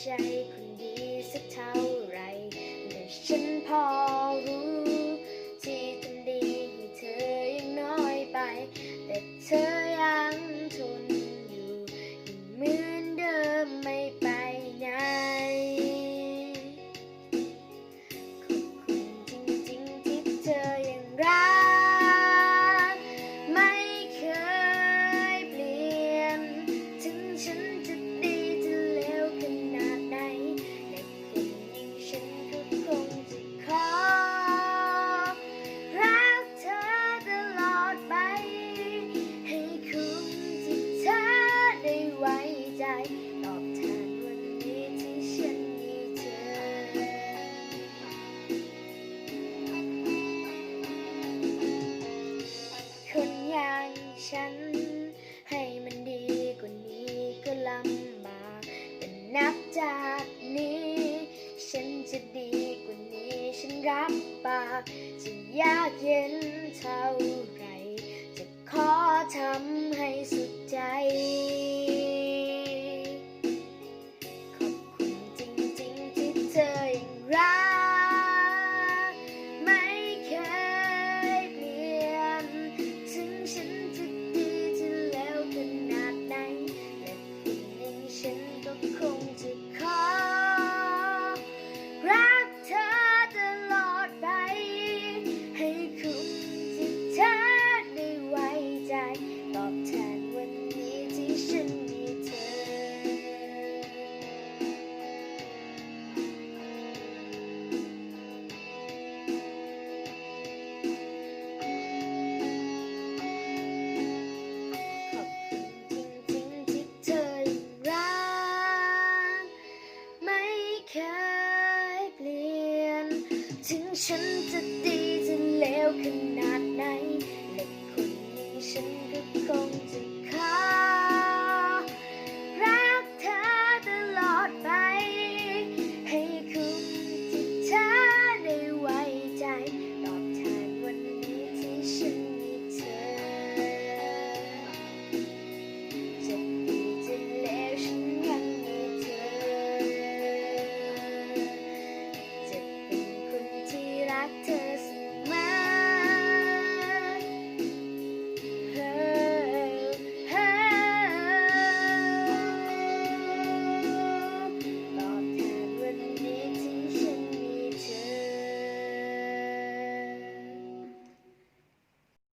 ใช่คนดีสักเท่าไรแต่ฉันพอรู้ ที่ทำดีให้เธอยังน้อยไป แต่เธอ จากนี้ ฉันจะดีกว่านี้ฉันรับปากจะยากเย็นเท่าไร จะขอทำให้สุดใจ ถึงฉันจะดีจะเลวขนาดไหนและคนอย่างฉันก็คงจะ